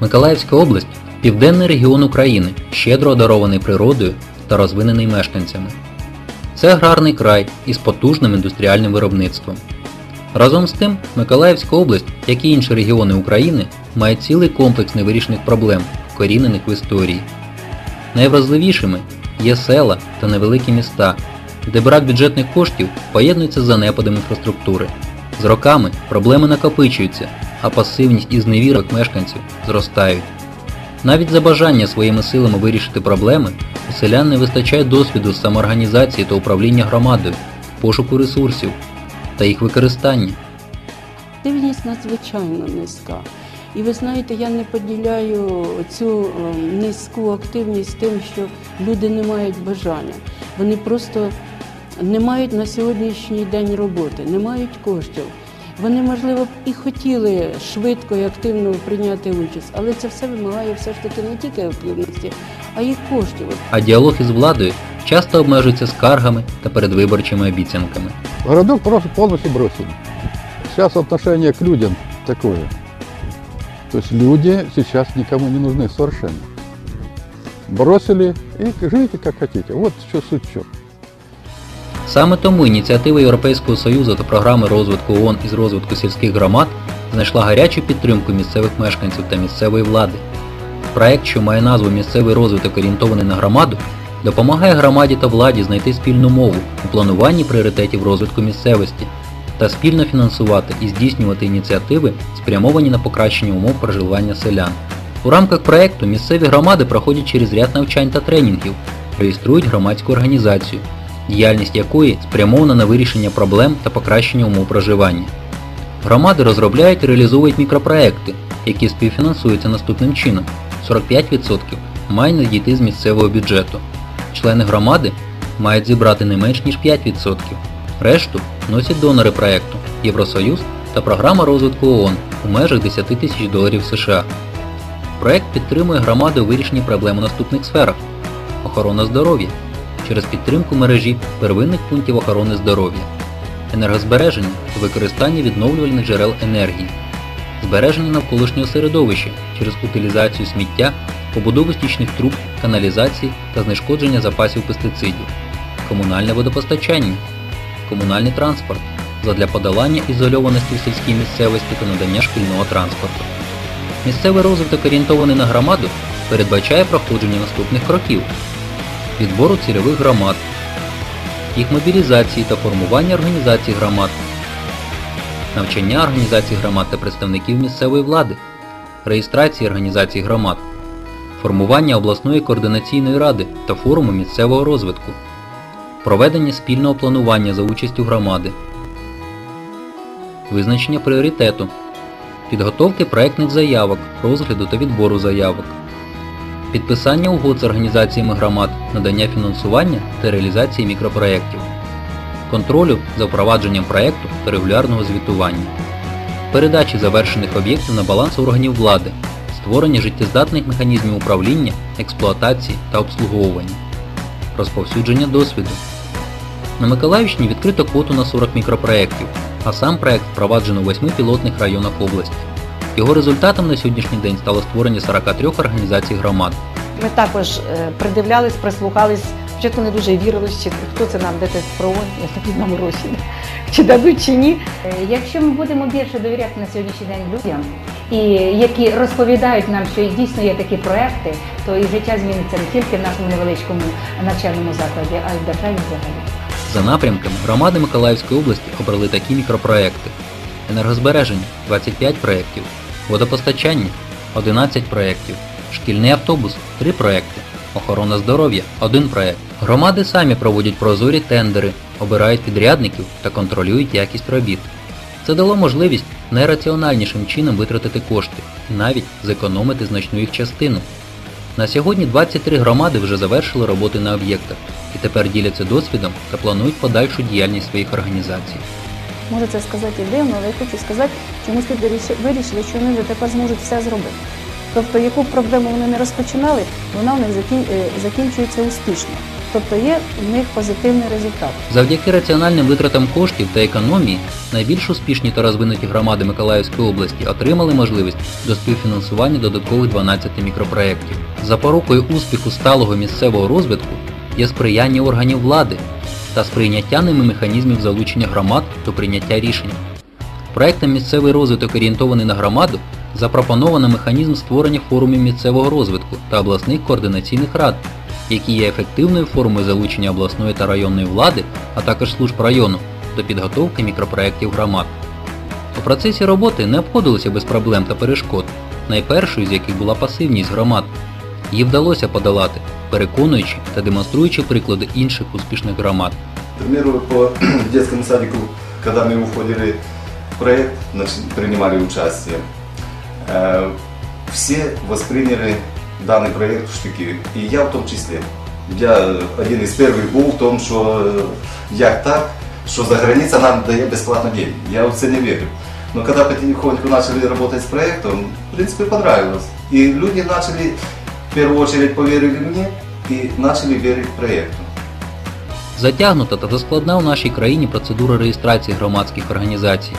Миколаївська область південний регіон України, щедро одарований природою та розвинений мешканцями. Це аграрний край із потужним індустріальним виробництвом. Разом з тим, Миколаївська область, як і інші регіони України, має цілий комплекс невирішених проблем, вкорінених в історії. Найвразливішими є села та невеликі міста, де брак бюджетних коштів поєднується з занепадом інфраструктури. З роками проблеми накопичуються, а пасивність і зневірок мешканців зростають. Навіть за бажання своїми силами вирішити проблеми, у селян не вистачає досвіду з самоорганізації та управління громадою, пошуку ресурсів та їх використання. Активність надзвичайно низька. І ви знаєте, я не поділяю цю е, низьку активність тим, що люди не мають бажання. Вони просто не мають на сьогоднішній день роботи, не мають коштів. Вони, можливо, б і хотіли швидко і активно прийняти участь, але це все вимагає все ж таки не тільки активності, а й коштів. А діалог із владою часто обмежується скаргами та передвиборчими обіцянками. Городок просто полностью бросили. Сейчас отношение к людям такое. То есть люди сейчас никому не нужны совершенно. Бросили и живите как хотите. Вот что суть чем. Саме тому ініціатива Європейського Союзу та програми розвитку ООН із розвитку сільських громад знайшла гарячу підтримку місцевих мешканців та місцевої влади. Проект, що має назву Місцевий розвиток орієнтований на громаду, допомагає громаді та владі знайти спільну мову у плануванні пріоритетів розвитку місцевості та спільно фінансувати і здійснювати ініціативи, спрямовані на покращення умов проживання селян. У рамках проекту місцеві громади проходять через ряд навчань та тренінгів, реєструють громадську організацію, діяльність якої спрямована на вирішення проблем та покращення умов проживання. Громади розробляють і реалізовують мікропроекти, які співфінансуються наступним чином. 45% має надійти з місцевого бюджету. Члени громади мають зібрати не менш ніж 5%. Решту носять донори проекту Євросоюз та програма розвитку ООН у межах 10 тисяч доларів США. Проект підтримує громади у вирішенні проблем у наступних сферах: охорона здоров'я через підтримку мережі первинних пунктів охорони здоров'я, енергозбереження та використання відновлювальних джерел енергії, збереження навколишнього середовища через утилізацію сміття, побудову стічних труб, каналізації та знешкодження запасів пестицидів, комунальне водопостачання, комунальний транспорт задля подолання ізольованості в сільській місцевості та надання шкільного транспорту. Місцевий розвиток орієнтований на громаду передбачає проходження наступних кроків відбору цільових громад, їх мобілізації та формування організацій громад, навчання організацій громад та представників місцевої влади, реєстрації організацій громад, формування обласної координаційної ради та форуму місцевого розвитку, проведення спільного планування за участю громади, визначення пріоритету, підготовки проектних заявок, розгляду та відбору заявок, підписання угод з організаціями громад, надання фінансування та реалізації мікропроєктів, контролю за впровадженням проєкту та регулярного звітування, передачі завершених об'єктів на баланс органів влади, створення життєздатних механізмів управління, експлуатації та обслуговування, розповсюдження досвіду. На Миколаївщині відкрито квоту на 40 мікропроєктів, а сам проект впроваджено у 8 пілотних районах області. Його результатом на сьогоднішній день стало створення 43 організацій громад. Ми також е, придивлялись, прислухались. Спочатку не дуже вірилось, чи хто це нам дете про як нам гроші, чи дадуть чи ні. Е, Якщо ми будемо більше довіряти на сьогоднішній день людям, і які розповідають нам, що дійсно є такі проекти, то і життя зміниться не тільки в нашому невеличкому навчальному закладі, а й в державі взагалі. За напрямками громади Миколаївської області обрали такі мікропроекти. Енергозбереження 25 проєктів, водопостачання 11 проєктів, шкільний автобус 3 проєкти, охорона здоров'я 1 проєкт. Громади самі проводять прозорі тендери, обирають підрядників та контролюють якість робіт. Це дало можливість найраціональнішим чином витратити кошти і навіть зекономити значну їх частину. На сьогодні 23 громади вже завершили роботи на об'єктах і тепер діляться досвідом та планують подальшу діяльність своїх організацій. Може це сказати і дивно, але я хочу сказати, чомусь люди вирішили, що вони вже тепер зможуть все зробити. Тобто, яку проблему вони не розпочинали, вона у них е, закінчується успішно. Тобто є в них позитивний результат. Завдяки раціональним витратам коштів та економії найбільш успішні та розвинуті громади Миколаївської області отримали можливість до співфінансування додаткових 12 мікропроєктів. Запорукою успіху сталого місцевого розвитку є сприяння органів влади та сприйняття ними механізмів залучення громад до прийняття рішень. Проектом місцевий розвиток орієнтований на громаду запропоновано механізм створення форумів місцевого розвитку та обласних координаційних рад, які є ефективною формою залучення обласної та районної влади, а також служб району до підготовки мікропроєктів громад. У процесі роботи не обходилося без проблем та перешкод, найпершою з яких була пасивність громад Її вдалося подолати, переконуючи та демонструючи приклади інших успішних громад. К примеру, по детскому садику, когда мы входили в проект, значит, принимали участие, э, все восприняли данный проект в штыки, и я в том числе. Я э, один из первых был в том, что э, як так, что за граница нам дает бесплатно деньги. Я в это не верю. Но когда потихоньку начали работать с проектом, в принципе, понравилось. И люди начали, первую очередь, поверили мне и начали верить проекту. Затягнута та складна у нашій країні процедура реєстрації громадських організацій.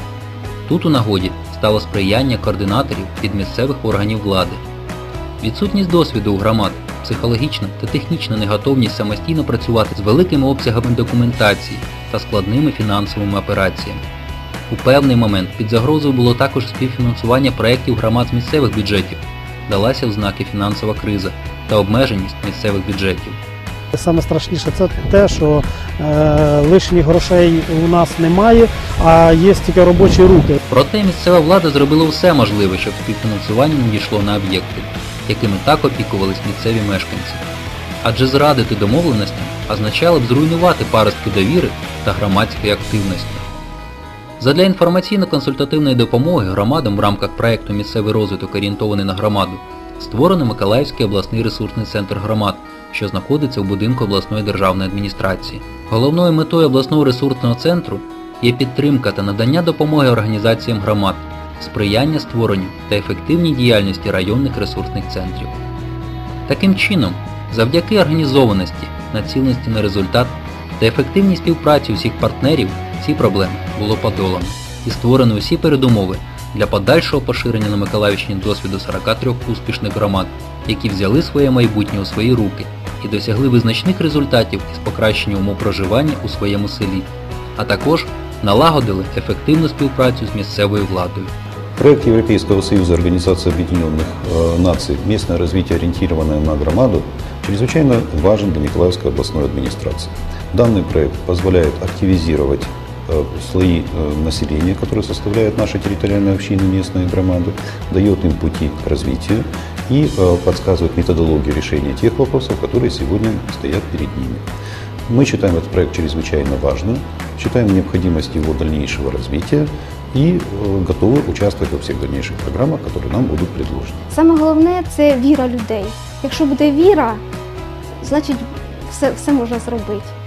Тут у нагоді стало сприяння координаторів від місцевих органів влади. Відсутність досвіду у громад, психологічна та технічна неготовність самостійно працювати з великими обсягами документації та складними фінансовими операціями. У певний момент під загрозою було також співфінансування проєктів громад з місцевих бюджетів, далася в знаки фінансова криза та обмеженість місцевих бюджетів. Саме страшніше це те, що е, лишніх грошей у нас немає, а є тільки робочі руки. Проте місцева влада зробила все можливе, щоб співфінансування не дійшло на об'єкти, якими так опікувались місцеві мешканці. Адже зрадити домовленостям означало б зруйнувати паростки довіри та громадської активності. Задля інформаційно-консультативної допомоги громадам в рамках проєкту Місцевий розвиток орієнтований на громаду створено Миколаївський обласний ресурсний центр громад, що знаходиться у будинку обласної державної адміністрації. Головною метою обласного ресурсного центру є підтримка та надання допомоги організаціям громад, сприяння створенню та ефективній діяльності районних ресурсних центрів. Таким чином, завдяки організованості, націленості на результат та ефективній співпраці усіх партнерів ці проблеми було подолано і створено усі передумови для подальшого поширення на Миколаївщині досвіду 43 успішних громад, які взяли своє майбутнє у свої руки і досягли визначних результатів із покращення умов проживання у своєму селі, а також налагодили ефективну співпрацю з місцевою владою. Проект Европейского союза Организации Объединенных э, Наций «Местное развитие, ориентированное на громаду» чрезвычайно важен для Николаевской областной администрации. Данный проект позволяет активизировать э, слои э, населения, которые составляют наши территориальные общины, местные громады, дает им пути к развитию и э, подсказывает методологию решения тех вопросов, которые сегодня стоят перед ними. Мы считаем этот проект чрезвычайно важным, считаем необходимость его дальнейшего развития и э, готовы участвовать во всех дальнейших программах, которые нам будут предложены. Саме головне це віра людей. Якщо буде віра, значить все, все можна зробити.